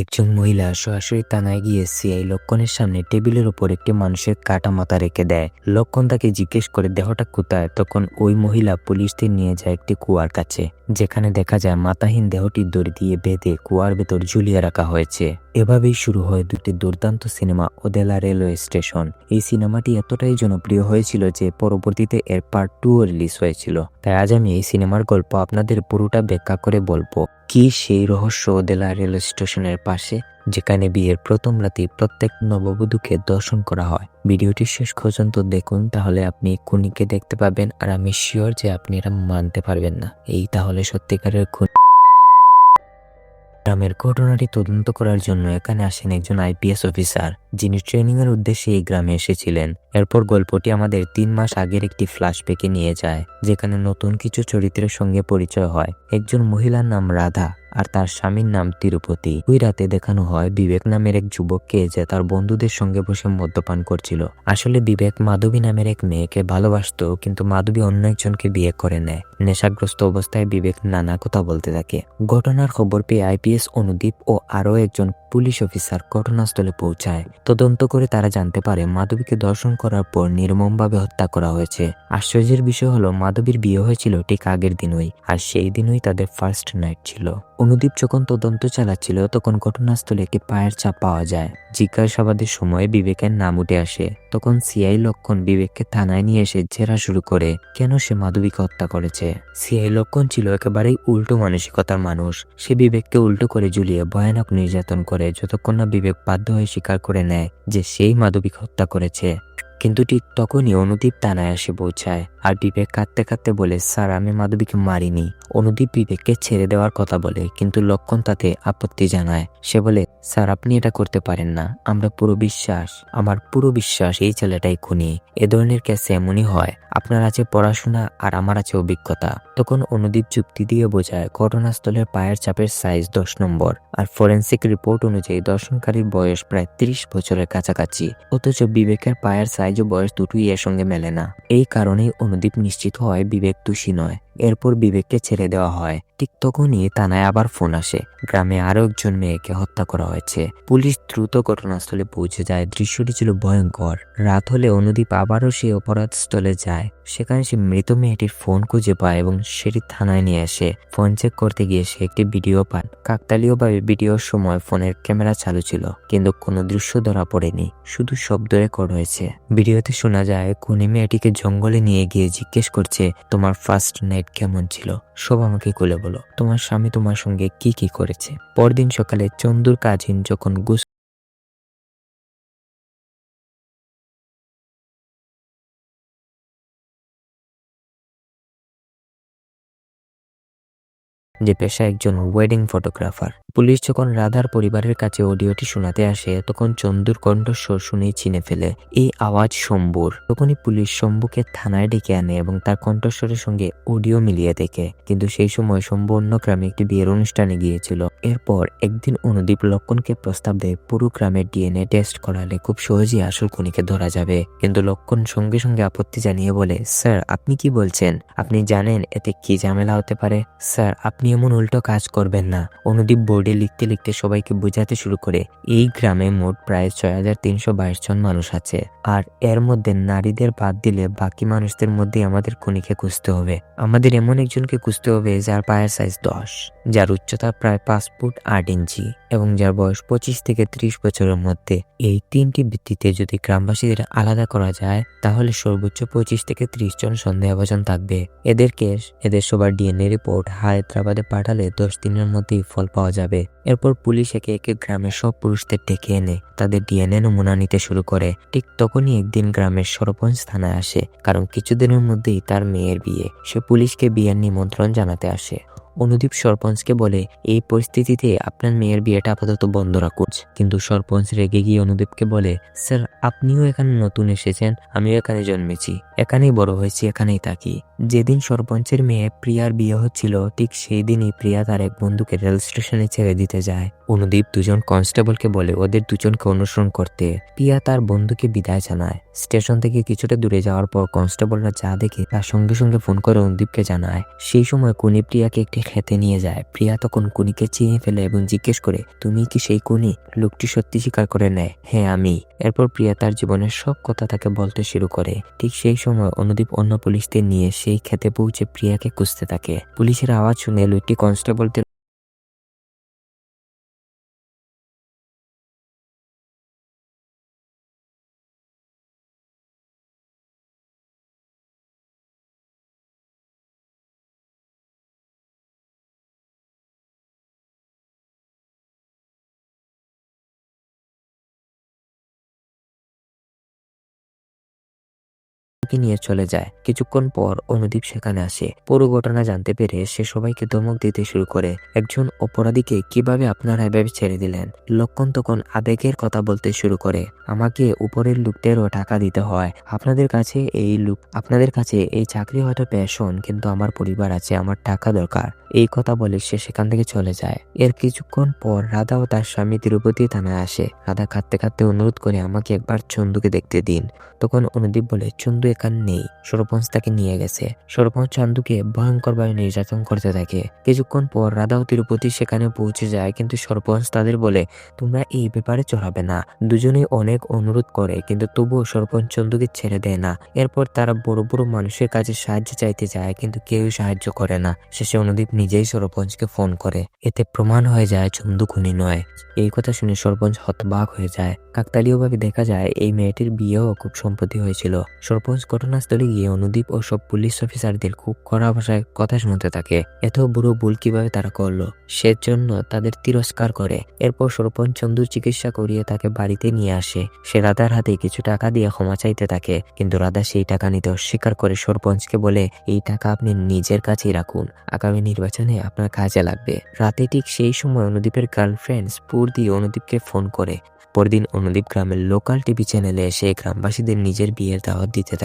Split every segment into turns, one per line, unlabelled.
একজন মহিলা সরাসরি থানায় গিয়ে সিআই লক্ষণের সামনে টেবিলের ওপর একটি মানুষের কাটা মাথা রেখে দেয়। লক্ষণ তাকে জিজ্ঞেস করে, দেহটা কোথায়? তখন ওই মহিলা পুলিশদের নিয়ে যায় একটি কুয়ার কাছে, যেখানে দেখা যায় মাথাহীন দেহটি দড়ি দিয়ে বেঁধে কুয়ার ভেতর ঝুলিয়ে রাখা হয়েছে। এভাবেই শুরু হয় দুটি দুর্দান্ত সিনেমা ওদেলা রেলওয়ে স্টেশন। এই সিনেমাটি এতটাই জনপ্রিয় হয়েছিল যে পরবর্তীতে এর পার্ট টু রিলিজ হয়েছিল। তাই আজ আমি এই সিনেমার গল্প আপনাদের পুরোটা ব্যাখ্যা করে বলব। কি সেই রহস্য ওদেলা রেল স্টেশনের পাশে, যেখানে বিয়ের প্রথম রাতে প্রত্যেক নববধূকে দর্শন করা হয়। ভিডিওটি শেষ পর্যন্ত দেখুন, তাহলে আপনি খুনিকে দেখতে পাবেন, আর আমি শিওর যে আপনি এরা মানতে পারবেন না। এই তাহলে সত্যিকারের খুন গ্রামের ঘটনাটি তদন্ত করার জন্য এখানে আসেন একজন আইপিএস অফিসার, যিনি ট্রেনিংয়ের উদ্দেশ্যে এই গ্রামে এসেছিলেন। এরপর গল্পটি আমাদের তিন মাস আগের একটি ফ্ল্যাশব্যাকে নিয়ে যায়, যেখানে নতুন কিছু চরিত্রের সঙ্গে পরিচয় হয়। একজন মহিলার নাম রাধা। আর তার স্বামীর নাম তিরুপতি। ওই রাতে দেখানো হয়, বিবেক নামের এক যুবককে যে তার বন্ধুদের সঙ্গে বসে মদ্যপান করছিল। আসলে বিবেক মাধবী নামের এক মেয়েকে ভালোবাসতো, কিন্তু মাধবী অন্য একজনকে বিয়ে করে নেয়। নেশাগ্রস্ত অবস্থায় বিবেক নানা কথা বলতে থাকে। ঘটনার খবর পেয়ে আইপিএস অনুদীপ ও আরও একজন পুলিশ অফিসার ঘটনাস্থলে পৌঁছায়। তদন্ত করে তারা জানতে পারে, মাধবীকে দর্শন করার পর নির্মমভাবে হত্যা করা হয়েছে। আশ্চর্যের বিষয় হলো, মাধবীর বিয়ে হয়েছিল ঠিক আগের দিনই, আর সেই দিনই তাদের ফার্স্ট নাইট ছিল। অনুদীপ যখন তদন্ত চালাচ্ছিল, তখন ঘটনাস্থলে একটি পায়ের চাপ পাওয়া যায়। জিজ্ঞাসাবাদের সময় বিবেকের নাম উঠে আসে। তখন সিআই লক্ষণ বিবেককে থানায় নিয়ে এসে জেরা শুরু করে, কেন সে মাধবীকে হত্যা করেছে? সিআই লক্ষণ ছিল একেবারেই উল্টো মানসিকতার মানুষ। সে বিবেককে উল্টো করে ঝুলিয়ে ভয়ানক নির্যাতন করে, যতক্ষণ না বিবেক বাধ্য হয়ে স্বীকার করে নেয় যে সেই মাধবীকে হত্যা করেছে। কিন্তু ঠিক তখনই অনুদীপ থানায় এসে পৌঁছায় আর বিবেক কাঁদতে কাঁদতে বলে, স্যার, আমি মাধবীকে মারিনি। অনুদীপ বিবেককে ছেড়ে দেওয়ার কথা বলে, কিন্তু লক্ষণ তাতে আপত্তি জানায়। সে বলে, স্যার, আপনি এটা করতে পারেন না। আমরা পুরো বিশ্বাস, আমার পুরো বিশ্বাস এই ছেলেটাই খুনি। এ ধরনের কেসে এমনই হয়। আপনার আছে পড়াশোনা আর আমার আছে অভিজ্ঞতা। তখন অনুদীপ যুক্তি দিয়ে বোঝায়, ঘটনাস্থলের পায়ের চাপের সাইজ দশ নম্বর। আর ফরেন্সিক রিপোর্ট অনুযায়ী দর্শনকারীর বয়স প্রায় ত্রিশ বছরের কাছাকাছি। অথচ বিবেকের পায়ের সাইজ ও বয়স দুটোই এর সঙ্গে মেলে না। এই কারণেই অনুদীপ নিশ্চিত হয় বিবেক দোষী নয়। এরপর বিবেককে ছেড়ে দেওয়া হয়। ঠিক তখনই থানায় আবার ফোন আসে। গ্রামে আরও একজন মেয়েকে হত্যা করা হয়েছে। পুলিশ দ্রুত ঘটনাস্থলে পৌঁছে যায়। দৃশ্যটি ছিল ভয়ঙ্কর। রাত হলে অনুদীপ আবারও সেই অপরাধস্থলে যায়। সেখানে সে মৃত মেয়েটির ফোন খুঁজে পায় এবং সেটি থানায় নিয়ে আসে। ফোন চেক করতে গিয়ে সে একটি ভিডিও পান। কাকতালীয়ভাবে ভিডিওর সময় ফোনের ক্যামেরা চালু ছিল, কিন্তু কোনো দৃশ্য ধরা পড়েনি, শুধু শব্দ রেকর্ড হয়েছে। ভিডিওতে শোনা যায়, খুনি মেয়েটিকে জঙ্গলে নিয়ে গিয়ে জিজ্ঞেস করছে, তোমার ফার্স্ট নাইট কেমন ছিল? সব আমাকে খুলে বলো। তোমার স্বামী তোমার সঙ্গে কি কি করেছে? পরদিন সকালে চন্দুর কাজিন যখন গুস যে পেশা একজন ওয়েডিং ফটোগ্রাফার পুলিশ যখন রাধার পরিবারের কাছে অডিওটি শোনাতে আসে, তখন চন্দুর কণ্ঠস্বর শুনেই চিনে ফেলে, এই আওয়াজ শম্ভুর। তখনই পুলিশ শম্ভুকে থানায় ডেকে আনে এবং তার কণ্ঠস্বরের সঙ্গে অডিও মিলিয়ে দেখে। কিন্তু সেই সময় শম্ভু অন্য গ্রামে একটি বিয়ের অনুষ্ঠানে গিয়েছিল। এরপর একদিন অনুদীপ লক্ষণকে প্রস্তাব দেয়, পুরো গ্রামের ডিএনএ টেস্ট করালে খুব সহজেই আসল খুনিকে ধরা যাবে। কিন্তু লক্ষণ সঙ্গে সঙ্গে আপত্তি জানিয়ে বলে, স্যার, আপনি কি বলছেন? আপনি জানেন এতে কি ঝামেলা হতে পারে? স্যার, আপনি এমন উল্টো কাজ করবেন না। অনুদীপ বোর্ডে লিখতে লিখতে সবাইকে বোঝাতে শুরু করে, এই গ্রামে মোট প্রায় ছয় হাজার তিনশো বাইশ জন মানুষ আছে। আর এর মধ্যে নারীদের বাদ দিলে বাকি মানুষদের মধ্যে আমাদের খুনিকে খুঁজতে হবে। আমাদের এমন একজনকে খুঁজতে হবে যার পায়ের সাইজ দশ, যার উচ্চতা প্রায় পাঁচ ফুট আট ইঞ্চি এবং যার বয়স পঁচিশ থেকে ত্রিশ বছরের মধ্যে। এই তিনটি ভিত্তিতে যদি গ্রামবাসীদের আলাদা করা যায়, তাহলে সর্বোচ্চ পঁচিশ থেকে ত্রিশ জন সন্দেহভাজন থাকবে। এদেরকে, এদের সবার ডিএনএ রিপোর্ট হায়দ্রাবাদে পাঠালে দশ দিনের মধ্যেই ফল পাওয়া যাবে। এরপর পুলিশ একে একে গ্রামের সব পুরুষদের ডেকে এনে তাদের ডিএনএ নমুনা নিতে শুরু করে। ঠিক তখনই একদিন গ্রামের সরপঞ্চ থানায় আসে, কারণ কিছুদিনের মধ্যেই তার মেয়ের বিয়ে। সে পুলিশকে বিয়ের নিমন্ত্রণ জানাতে আসে। অনুদীপ সরপঞ্চকে বলে, এই পরিস্থিতিতে আপনার মেয়ের বিয়েটা আপাতত বন্ধ রাখুন। কিন্তু সরপঞ্চ রেগে গিয়ে অনুদীপকে বলে, স্যার, আপনিও এখানে নতুন এসেছেন, আমিও এখানে জন্মেছি। এখানেই বড় হয়েছি, এখানেই থাকি। যেদিন সরপঞ্চের মেয়ে প্রিয়ার বিয়ে হচ্ছিল, ঠিক সেই দিনই প্রিয়া তার এক বন্ধুকে রেল স্টেশনে ছেড়ে দিতে যায়। অনুদীপ দুজন কনস্টেবলকে বলে, ওদের দুজনকে অনুসরণ করতে। প্রিয়া তার বন্ধুকে বিদায় জানায়। স্টেশন থেকে কিছুটা দূরে যাওয়ার পর কনস্টেবলরা যা দেখে তার সঙ্গে সঙ্গে ফোন করে অনুদীপকে জানায়। সেই সময় কুনি প্রিয়াকে একটি খেতে নিয়ে যায়। প্রিয়া তখন কুনিকে চিনে ফেলে এবং জিজ্ঞেস করে, তুমি কি সেই কুনি? লোকটি সত্যি স্বীকার করে নেয়? হ্যাঁ আমি। এরপর প্রিয়া তার জীবনের সব কথা তাকে বলতে শুরু করে। ঠিক সেই সময় অনুদীপ অন্য পুলিশদের নিয়ে সেই খেতে পৌঁছে প্রিয়াকে খুঁজতে থাকে। পুলিশের আওয়াজ শুনে লোকটি কনস্টেবলদের কে নিয়ে চলে যায়। কিছুক্ষণ পর অনুদীপ সেখানে আসে। পুরো ঘটনা জানতে পেরে সে সবাইকে ধমক দিতে শুরু করে। একজন অপরাধীকে কীভাবে আপনারা এভাবে ছেড়ে দিলেন? লক্ষণ তখন আবেগের কথা বলতে শুরু করে। আমাকে উপরের লোকদেরও টাকা দিতে হয়। আপনাদের কাছে এই লোক, আপনাদের কাছে এই চাকরি হয়তো প্যাশন কিন্তু আমার পরিবার আছে, আমার টাকা দরকার। এই কথা বলে সে সেখান থেকে চলে যায়। এর কিছুক্ষণ পর রাধা ও তার স্বামী তিরুপতি থানায় আসে। রাধা কাঁদতে কাঁদতে অনুরোধ করে আমাকে একবার চন্দুকে দেখতে দিন। তখন অনুদীপ বলে, চন্দু এখানে নেই। সরপঞ্চ তাকে নিয়ে গেছে। সরপঞ্চ চান্দুকে ভয়ঙ্করভাবে নির্যাতন করতে থাকে। কিছুক্ষণ পর রাধা ও তিরুপতি সেখানে পৌঁছে যায়, কিন্তু সরপঞ্চ তাদের বলে, তোমরা এই ব্যাপারে চড়াবে না। দুজনেই অনেক অনুরোধ করে, কিন্তু তবুও সরপঞ্চ চন্দুকে ছেড়ে দেয় না। এরপর তারা বড় বড় মানুষের কাছে সাহায্য চাইতে যায়, কিন্তু কেউই সাহায্য করে না। শেষে অনুদীপ নিজেই সরপঞ্চকে ফোন করে। এতে প্রমাণ হয়ে যায়, চন্দু খুনি নয়। এই কথা শুনে সরপঞ্চ হতবাক হয়ে যায়। কাকতালীয়ভাবে দেখা যায়, এই মেয়েটির বিয়েও খুব সম্প্রতি হয়েছিল। সরপঞ্চ ঘটনাস্থলে গিয়ে অনুদীপ ও সব পুলিশ অফিসারদের খুব কড়া ভাষায় কথা শুনতে থাকে। এত বুড়ো ভুল কীভাবে তারা করল? সেজন্য তাদের তিরস্কার করে। এরপর সরপঞ্চ চন্দুর চিকিৎসা করিয়ে তাকে বাড়িতে নিয়ে আসে। সে রাধার হাতে কিছু টাকা দিয়ে ক্ষমা চাইতে থাকে, কিন্তু রাধা সেই টাকা নিতে অস্বীকার করে সরপঞ্চকে বলে, এই টাকা আপনি নিজের কাছেই রাখুন। আগামী নির্বাচনে আপনার কাজে লাগবে। রাতে ঠিক সেই সময় অনুদীপের গার্লফ্রেন্ড দিয়ে অনুদীপকে ফোন করে। পরদিন অনুদীপ গ্রামের লোকাল টিভি চ্যানেলে এসে গ্রামবাসীদের নিজের বিয়ের দাওয়াত দিতে থাকে।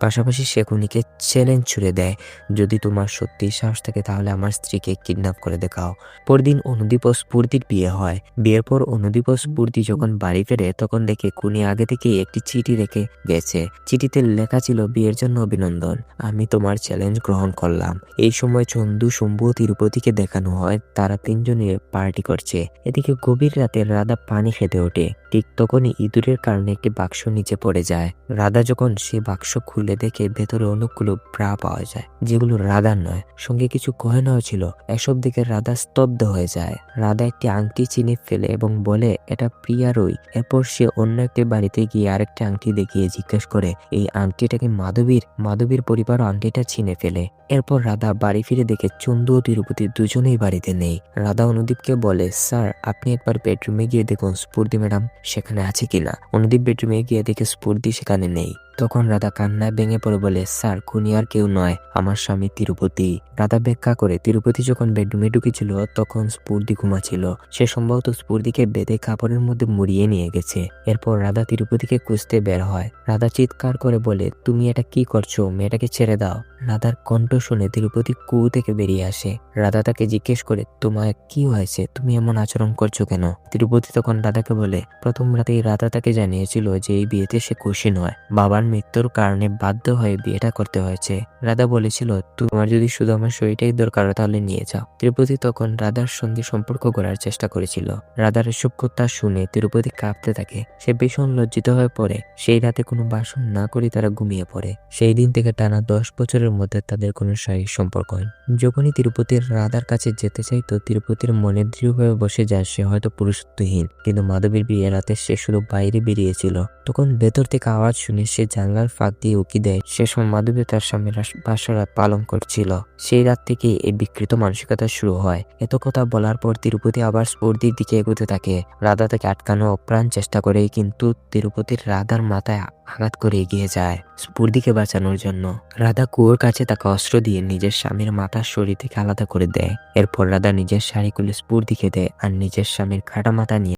পাশাপাশি সে খুনিকে চ্যালেঞ্জ ছুড়ে দেয়। যদি তোমার সত্যি সাহস থাকে, তাহলে আমার স্ত্রীকে কিডন্যাপ করে দেখাও। পরদিন অনুদীপ ও স্ফূর্তির বিয়ে হয়। বিয়ের পর অনুদীপ ও স্ফূর্তি যখন বাড়ি ফেরে, তখন দেখে খুনি আগে থেকে একটি চিঠি রেখে গেছে। চিঠিতে লেখা ছিল, বিয়ের জন্য অভিনন্দন, আমি তোমার চ্যালেঞ্জ গ্রহণ করলাম। এই সময় চন্দু শম্ভু তিরুপতিকে দেখানো হয়, তারা তিনজনে পার্টি করছে। এদিকে গভীর রাতে রাধা পানি খেতে ওঠে। ঠিক তখনই ইঁদুরের কারণে একটি বাক্স নিচে পড়ে যায়। রাধা যখন সে বাক্স খুলে দেখে ভেতরে অনেকগুলো ব্রা পাওয়া যায়, যেগুলো রাধার নয়, সঙ্গে কিছু গয়নাও ছিল। এসব দেখে রাধা স্তব্ধ হয়ে যায়। রাধা একটি আংটি চিনে ফেলে এবং বলে, এটা প্রিয়ারই এরপর সে অন্য একটি বাড়িতে গিয়ে আরেকটি আংটি দেখিয়ে জিজ্ঞেস করে, এই আংটিটা কি মাধবীর? মাধবীর পরিবার আংটিটা চিনে ফেলে। এরপর রাধা বাড়ি ফিরে দেখে চন্দু ও তিরুপতি দুজনেই বাড়িতে নেই। রাধা অনুদীপকে বলে, স্যার, আপনি একবার বেডরুমে গিয়ে দেখুন, স্ফূর্তি ম্যাডাম সেখানে আছে কিনা? অনুদীপ বেডরুমে গিয়ে দেখে, স্ফূর্তি সেখানে নেই। তখন রাধা কান্নায় ভেঙে পড়ে বলে, স্যার, খুনি আর কেউ নয়, আমার স্বামী তিরুপতি। রাধা ব্যাখ্যা করে তিরুপতি যখন বেডরুমে ঢুকেছিল, তখন স্ফূর্তি ঘুমাছিল সে সম্ভবত স্ফূর্তিকে বেঁধে কাপড়ের মধ্যে মুড়িয়ে নিয়ে গেছে। এরপর রাধা তিরুপতিকে খুঁজতে বের হয়। রাধা চিৎকার করে বলে, তুমি এটা কি করছ? মেয়েটাকে ছেড়ে দাও। রাধার কণ্ঠ শুনে তিরুপতি কু থেকে বেরিয়ে আসে। রাধা তাকে জিজ্ঞেস করে তোমার কি হয়েছে? তুমি এমন আচরণ করছ কেন? তিরুপতি তখন রাধাকে বলে, প্রথম রাতেই রাধা তাকে জানিয়েছিল যে এই বিয়েতে সে খুশি নয়। বাবার মৃত্যুর কারণে বাধ্য হয়ে বিয়েটা করতে হয়েছে। রাধা বলেছিল, তোমার যদি শুধু আমার শরীরটাই দরকার তাহলে নিয়ে যাও। তিরুপতি তখন রাধার সঙ্গে সম্পর্ক করার চেষ্টা করেছিল। রাধার এসব কথা শুনে তিরুপতি কাঁপতে থাকে। সে ভীষণ লজ্জিত হয়ে পড়ে। সেই রাতে কোনো বাসন না করে তারা ঘুমিয়ে পড়ে। সেই দিন থেকে টানা দশ বছরের মধ্যে তাদের কোনো শারীরিক সম্পর্ক হয় যখনই তিরুপতির রাধার কাছে যেতে চাইতো, তিরুপতির মনে দৃঢ়ভাবে বসে যায়, সে হয়তো পুরুষত্বহীন। কিন্তু মাধবীর বিয়ে রাতে সে শুধু বাইরে বেরিয়েছিল। তখন ভেতর থেকে আওয়াজ শুনে সে জানলার ফাঁক দিয়ে উকি দেয়। সে সময় মাধবী তার স্বামীর বাসরাত পালন করছিল। সেই রাত থেকে এই বিকৃত মানসিকতা শুরু হয়। এত কথা বলার পর তিরুপতি আবার স্পর্ধির দিকে এগোতে থাকে। রাধা তাকে আটকানো অপ্রাণ চেষ্টা করে কিন্তু তিরুপতির রাধার মাথায় আঘাত করে এগিয়ে যায় স্ফূর্তিকে বাঁচানোর জন্য। রাধা কুয়োর কাছে তাকে অস্ত্র দিয়ে নিজের স্বামীর মাথার শরীর থেকে আলাদা করে দেয়। এরপর রাধা নিজের শাড়ি খুলে স্ফূর্তিকে দেয় আর নিজের স্বামীর খাটা মাথা নিয়ে